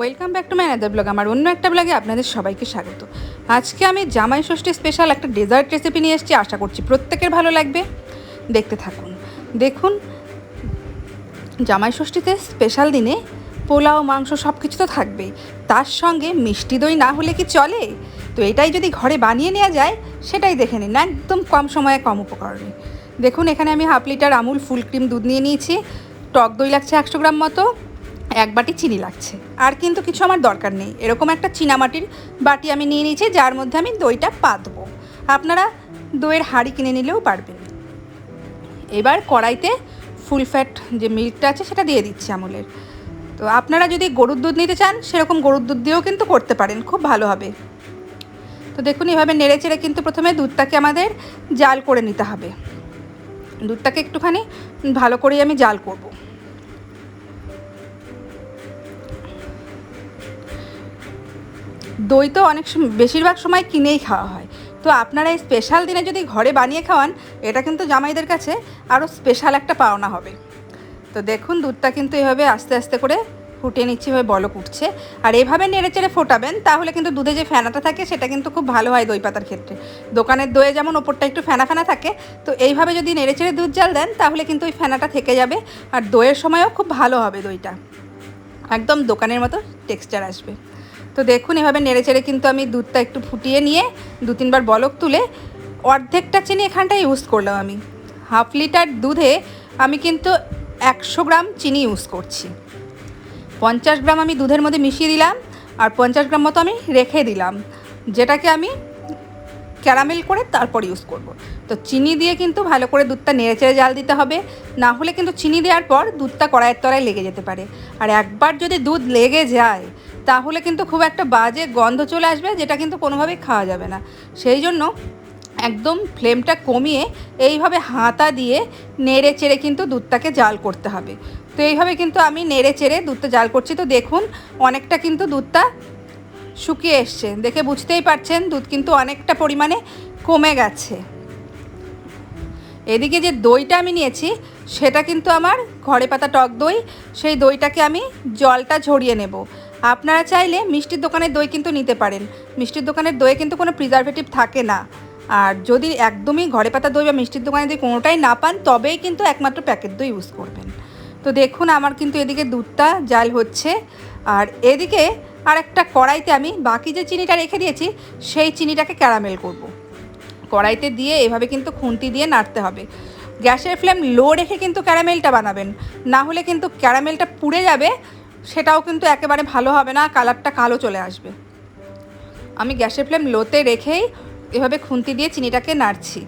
Welcome back to my another blog আমার অন্য একটা ব্লগে আপনাদের সবাইকে স্বাগত। আজকে আমি জামাই ষষ্ঠী স্পেশাল একটা ডেজার্ট রেসিপি নিয়ে এসেছি, আশা করছি প্রত্যেকের ভালো লাগবে। দেখতে থাকুন। দেখুন, জামাই ষষ্ঠীতে স্পেশাল দিনে পোলাও, মাংস সব কিছু তো থাকবেই। তার সঙ্গে মিষ্টি দই না হলে কি চলে? তো এটাই যদি ঘরে বানিয়ে নেওয়া যায়, সেটাই দেখে নিন। একদম কম সময়ে কম উপকরণে। দেখুন, এখানে আমি half litre Amul full cream দুধ নিয়ে নিয়েছি। টক দই লাগছে একশো গ্রাম মতো। এক বাটি চিনি লাগছে। আর কিন্তু কিছু আমার দরকার নেই। এরকম একটা চীনামাটির বাটি আমি নিয়ে নিয়েছি, যার মধ্যে আমি দইটা পাতবো। আপনারা দইয়ের হাঁড়ি কিনে নিলেও পারবেন। এবার কড়াইতে ফুল ফ্যাট যে মিল্কটা আছে, সেটা দিয়ে দিচ্ছি আমুলের। তো আপনারা যদি গরুর দুধ নিতে চান, সেরকম গরুর দুধ দিয়েও কিন্তু করতে পারেন, খুব ভালো হবে। তো দেখুন, এভাবে নেড়ে চেড়ে কিন্তু প্রথমে দুধটাকে আমাদের জাল করে নিতে হবে। দুধটাকে একটুখানি ভালো করেই আমি জাল করব। দই তো অনেক বেশিরভাগ সময় কিনেই খাওয়া হয়। তো আপনারা এই স্পেশাল দিনে যদি ঘরে বানিয়ে খাওয়ান, এটা কিন্তু জামাইদের কাছে আরও স্পেশাল একটা পাওনা হবে। তো দেখুন, দুধটা কিন্তু এভাবে আস্তে আস্তে করে ফুটিয়ে নিচ্ছি, এভাবে বলক উঠছে। আর এভাবে নেড়ে চেড়ে ফোটাবেন, তাহলে কিন্তু দুধে যে ফেনাটা থাকে, সেটা কিন্তু খুব ভালো হয় দই পাতার ক্ষেত্রে। দোকানের দইয়ে যেমন ওপরটা একটু ফেনা ফেনা থাকে, তো এইভাবে যদি নেড়ে চেড়ে দুধ জাল দেন, তাহলে কিন্তু ওই ফেনাটা থেকে যাবে। আর দইয়ের সময়ও খুব ভালো হবে দইটা। একদম দোকানের মতো টেক্সচার আসবে। তো দেখুন, এভাবে নেড়ে চেড়ে কিন্তু আমি দুধটা একটু ফুটিয়ে নিয়ে দু তিনবার বলক তুলে অর্ধেকটা চিনি এখানটা ইউজ করলাম আমি। হাফ লিটার দুধে আমি কিন্তু একশো গ্রাম চিনি ইউজ করছি। পঞ্চাশ গ্রাম আমি দুধের মধ্যে মিশিয়ে দিলাম আর পঞ্চাশ গ্রাম মতো আমি রেখে দিলাম, যেটাকে আমি ক্যারামেল করে তারপর ইউজ করব। তো চিনি দিয়ে কিন্তু ভালো করে দুধটা নেড়ে চেড়ে জাল দিতে হবে, না হলে কিন্তু চিনি দেওয়ার পর দুধটা কড়াইয়ের তলায় লেগে যেতে পারে। আর একবার যদি দুধ লেগে যায় তাহলে কিন্তু খুব একটা বাজে গন্ধ চলে আসবে যেটা কিন্তু কোনোভাবেই খাওয়া যাবে না। সেই জন্য একদম ফ্লেমটা কমিয়ে এইভাবে হাতা দিয়ে নেড়ে চেড়ে কিন্তু দুধটাকে জাল করতে হবে। তো এইভাবে কিন্তু আমি নেড়ে চেড়ে দুধটা জাল করছি। তো দেখুন, অনেকটা কিন্তু দুধটা শুকিয়ে এসছে। দেখে বুঝতেই পারছেন, দুধ কিন্তু অনেকটা পরিমাণে কমে গেছে। এদিকে যে দইটা আমি নিয়েছি, সেটা কিন্তু আমার ঘরে পাতা টক দই, সেই দইটাকে আমি জলটা ঝরিয়ে নেব। আপনারা চাইলে মিষ্টির দোকানের দই কিন্তু নিতে পারেন। মিষ্টির দোকানের দইয়ে কিন্তু কোনো প্রিজারভেটিভ থাকে না। আর যদি একদমই ঘরে পাতা দই বা মিষ্টির দোকানে দই কোনোটাই না পান, তবেই কিন্তু একমাত্র প্যাকেট দই ইউজ করবেন। তো দেখুন, আমার কিন্তু এদিকে দুধটা জাল হচ্ছে। আর এদিকে আর একটা কড়াইতে আমি বাকি যে চিনিটা রেখে দিয়েছি, সেই চিনিটাকে ক্যারামেল করব। কড়াইতে দিয়ে এভাবে কিন্তু খুন্তি দিয়ে নাড়তে হবে। গ্যাসের ফ্লেম লো রেখে কিন্তু ক্যারামেলটা বানাবেন। না হলে কিন্তু ক্যারামেলটা পুড়ে যাবে। সেটাও কিন্তু একেবারে ভালো হবে না, কালারটা কালো চলে আসবে। আমি গ্যাসের ফ্লেম লোতে রেখেই এভাবে খুন্তি দিয়ে চিনিটাকে নাড়ছি।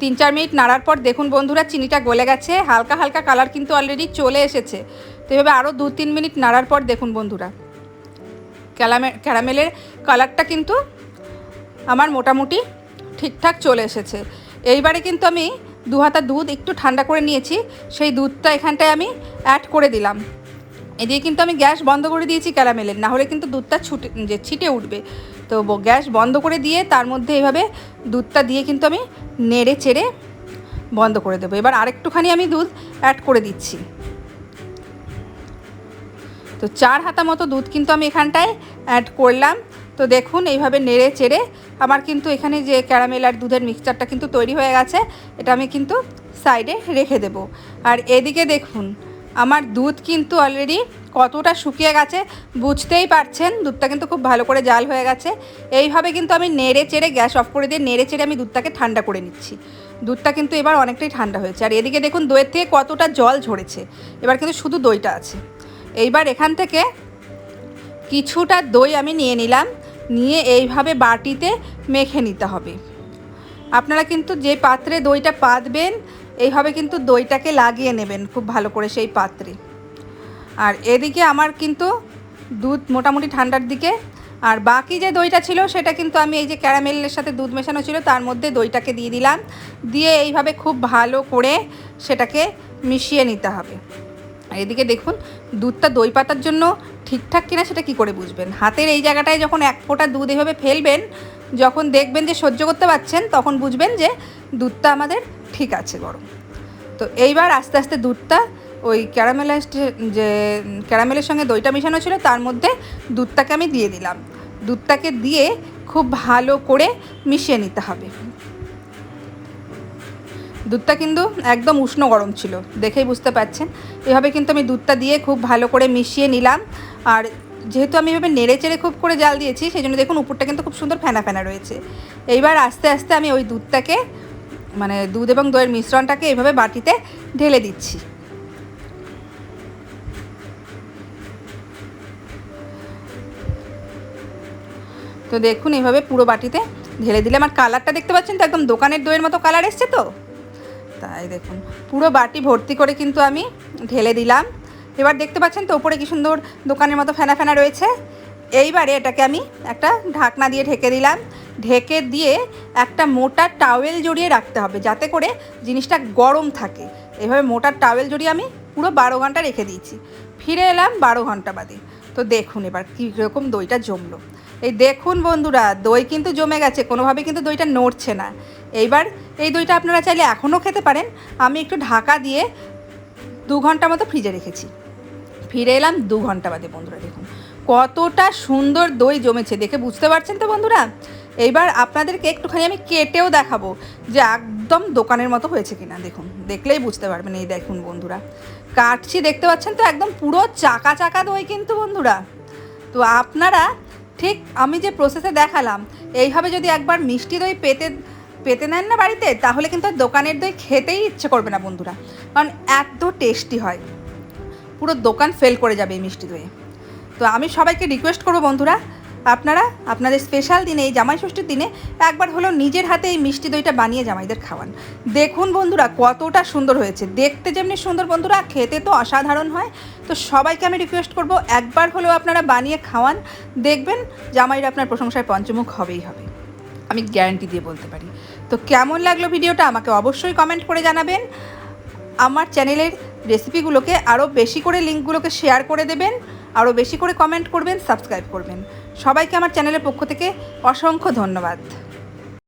তিন চার মিনিট নাড়ার পর দেখুন বন্ধুরা, চিনিটা গলে গেছে, হালকা হালকা কালার কিন্তু অলরেডি চলে এসেছে। তো এভাবে আরও দু তিন মিনিট নাড়ার পর দেখুন বন্ধুরা ক্যারামে ক্যারামেলের কালারটা কিন্তু আমার মোটামুটি ঠিকঠাক চলে এসেছে। এইবারে কিন্তু আমি দু হাতা দুধ একটু ঠান্ডা করে নিয়েছি, সেই দুধটা এখানটায় আমি অ্যাড করে দিলাম। এদিকে কিন্তু আমি গ্যাস বন্ধ করে দিয়েছি ক্যারামেলের, না হলে কিন্তু দুধটা ছুটে, যে ছিটে উঠবে। তো গ্যাস বন্ধ করে দিয়ে তার মধ্যে এভাবে দুধটা দিয়ে কিন্তু আমি নেড়ে চেড়ে বন্ধ করে দেবো। এবার আরেকটুখানি আমি দুধ অ্যাড করে দিচ্ছি। তো চার হাতা মতো দুধ কিন্তু আমি এখানটায় অ্যাড করলাম। তো দেখুন, এইভাবে নেড়ে চেড়ে আমার কিন্তু এখানে যে ক্যারামেল আর দুধের মিক্সচারটা কিন্তু তৈরি হয়ে গেছে, এটা আমি কিন্তু সাইডে রেখে দেব। আর এদিকে দেখুন আমার দুধ কিন্তু অলরেডি কতটা শুকিয়ে গেছে বুঝতেই পারছেন, দুধটা কিন্তু খুব ভালো করে জাল হয়ে গেছে। এইভাবে কিন্তু আমি নেড়ে চেড়ে গ্যাস অফ করে দিয়ে নেড়ে চেড়ে আমি দুধটাকে ঠান্ডা করে নিচ্ছি। দুধটা কিন্তু এবার অনেকটাই ঠান্ডা হয়েছে। আর এদিকে দেখুন, দইয়ের থেকে কতটা জল ঝরেছে। এবার কিন্তু শুধু দইটা আছে। এইবার এখান থেকে কিছুটা দই আমি নিয়ে নিলাম। নিয়ে এইভাবে বাটিতে মেখে নিতে হবে। আপনারা কিন্তু যে পাত্রে দইটা পাতবেন এইভাবে কিন্তু দইটাকে লাগিয়ে নেবেন খুব ভালো করে সেই পাত্রে। আর এদিকে আমার কিন্তু দুধ মোটামুটি ঠান্ডার দিকে, আর বাকি যে দইটা ছিল সেটা কিন্তু আমি এই যে ক্যারামেলের সাথে দুধ মেশানো ছিল তার মধ্যে দইটাকে দিয়ে দিলাম। দিয়ে এইভাবে খুব ভালো করে সেটাকে মিশিয়ে নিতে হবে। এদিকে দেখুন, দুধটা দই পাতার জন্য ঠিকঠাক কিনা সেটা কি করে বুঝবেন? হাতের এই জায়গাটায় যখন এক ফোঁটা দুধ এভাবে ফেলবেন, যখন দেখবেন যে সহ্য করতে পারছেন, তখন বুঝবেন যে দুধটা আমাদের ঠিক আছে গরম। তো এইবার আস্তে আস্তে দুধটা ওই ক্যারামেলাইজড যে ক্যারামেলের সঙ্গে দইটা মেশানো ছিল, তার মধ্যে দুধটাকে আমি দিয়ে দিলাম। দুধটাকে দিয়ে খুব ভালো করে মিশিয়ে নিতে হবে। দুধটা কিন্তু একদম উষ্ণ গরম ছিল, দেখেই বুঝতে পারছেন। এভাবে কিন্তু আমি দুধটা দিয়ে খুব ভালো করে মিশিয়ে নিলাম। আর যেহেতু আমি এভাবে নেড়ে চেড়ে খুব করে জাল দিয়েছি, সেই জন্য দেখুন, উপরটা কিন্তু খুব সুন্দর ফেনা ফেনা রয়েছে। এইবার আস্তে আস্তে আমি ওই দুধটাকে মানে দুধ এবং দইয়ের মিশ্রণটাকে এইভাবে বাটিতে ঢেলে দিচ্ছি। তো দেখুন এইভাবে পুরো বাটিতে ঢেলে দিলে আমার কালারটা দেখতে পাচ্ছেন তো, একদম দোকানের দইয়ের মতো কালার এসছে তো? তাই দেখুন, পুরো বাটি ভর্তি করে কিন্তু আমি ঢেলে দিলাম। এবার দেখতে পাচ্ছেন তো, ওপরে কি সুন্দর দোকানের মতো ফেনা ফেনা রয়েছে। এইবারে এটাকে আমি একটা ঢাকনা দিয়ে ঢেকে দিলাম। ঢেকে দিয়ে একটা মোটা টাওয়েল জড়িয়ে রাখতে হবে, যাতে করে জিনিসটা গরম থাকে। এভাবে মোটা টাওয়েল জড়িয়ে আমি পুরো বারো ঘণ্টা রেখে দিয়েছি। ফিরে এলাম বারো ঘণ্টা বাদে। তো দেখুন এবার কীরকম দইটা জমলো। এই দেখুন বন্ধুরা, দই কিন্তু জমে গেছে কোনোভাবে কিন্তু দইটা নড়ছে না। এইবার এই দইটা আপনারা চাইলে এখনও খেতে পারেন। আমি একটু ঢাকা দিয়ে দু ঘণ্টা মতো ফ্রিজে রেখেছি। ফিরে এলাম দু ঘণ্টা বাদে বন্ধুরা, দেখুন। কতটা সুন্দর দই জমেছে, দেখে বুঝতে পারছেন তো বন্ধুরা? এইবার আপনাদেরকে একটুখানি আমি কেটেও দেখাবো যে একদম দোকানের মতো হয়েছে কিনা। দেখুন, দেখলেই বুঝতে পারবেন এই দেখুন বন্ধুরা। কাটছি দেখতে পাচ্ছেন তো, একদম পুরো চাকা চাকা দই কিন্তু বন্ধুরা। তো আপনারা ঠিক আমি যে প্রসেসে দেখালাম, এইভাবে যদি একবার মিষ্টি দই পেতে পেতে নেন না বাড়িতে, তাহলে কিন্তু দোকানের দই খেতেই ইচ্ছে করবে না বন্ধুরা। কারণ এত টেস্টি হয়। পুরো দোকান ফেল করে যাবে এই মিষ্টি দইয়ে। তো আমি সবাইকে রিকোয়েস্ট করব বন্ধুরা আপনারা আপনাদের স্পেশাল দিনে, এই জামাই ষষ্ঠীর দিনে একবার হলেও নিজের হাতে এই মিষ্টি দইটা বানিয়ে জামাইদের খাওয়ান। দেখুন বন্ধুরা, কতটা সুন্দর হয়েছে। দেখতে যেমনি সুন্দর বন্ধুরা, খেতে তো অসাধারণ হয়। তো সবাইকে আমি রিকোয়েস্ট করব, একবার হলেও আপনারা বানিয়ে খাওয়ান। দেখবেন জামাইরা আপনার প্রশংসায় পঞ্চমুখ হবেই হবে। আমি গ্যারান্টি দিয়ে বলতে পারি। তো কেমন লাগল ভিডিওটা আমাকে অবশ্যই কমেন্ট করে জানাবেন। আমার চ্যানেলের রেসিপিগুলোকে আরও বেশি করে লিঙ্কগুলোকে শেয়ার করে দেবেন। আরও বেশি করে কমেন্ট করবেন সাবস্ক্রাইব করবেন। সবাইকে আমার চ্যানেলের পক্ষ থেকে অসংখ্য ধন্যবাদ।